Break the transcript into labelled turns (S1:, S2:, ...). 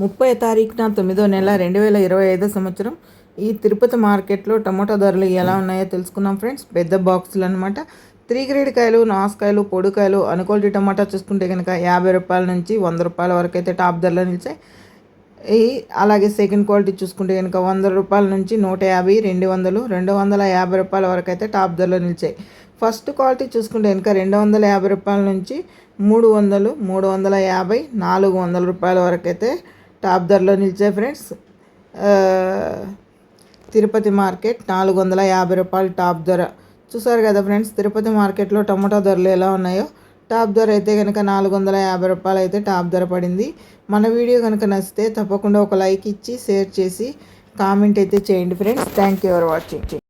S1: ముప్పై తారీఖున తొమ్మిదో నెల రెండు వేల ఇరవై ఐదో సంవత్సరం ఈ తిరుపతి మార్కెట్లో టమోటా ధరలు ఎలా ఉన్నాయో తెలుసుకున్నాం ఫ్రెండ్స్. పెద్ద బాక్సులు అనమాట త్రీ గ్రేడ్ కాయలు నాసుకాయలు పొడికాయలు అనుకోల్టీ టమాటా చూసుకుంటే కనుక యాభై రూపాయల నుంచి వంద రూపాయల వరకు అయితే టాప్ ధరలో నిలిచాయి. ఈ అలాగే సెకండ్ క్వాలిటీ చూసుకుంటే కనుక వంద రూపాయల నుంచి నూట యాభై రెండు వందలు రెండు వందల యాభై రూపాయల వరకు అయితే టాప్ ధరలో నిలిచాయి. ఫస్ట్ క్వాలిటీ చూసుకుంటే కనుక రెండు వందల యాభై రూపాయల నుంచి మూడు వందలు మూడు వందల యాభై నాలుగు వందల రూపాయల వరకు అయితే టాప్ ధరలో నిలిచాయి ఫ్రెండ్స్. తిరుపతి మార్కెట్ నాలుగు వందల యాభై రూపాయలు టాప్ ధర. చూసారు కదా ఫ్రెండ్స్ తిరుపతి మార్కెట్లో టమాటా ధరలు ఎలా ఉన్నాయో? టాప్ ధర అయితే కనుక నాలుగు వందల యాభై రూపాయలు అయితే టాప్ ధర పడింది. మన వీడియో కనుక నచ్చితే తప్పకుండా ఒక లైక్ ఇచ్చి షేర్ చేసి కామెంట్ అయితే చేయండి friends. Thank you for watching.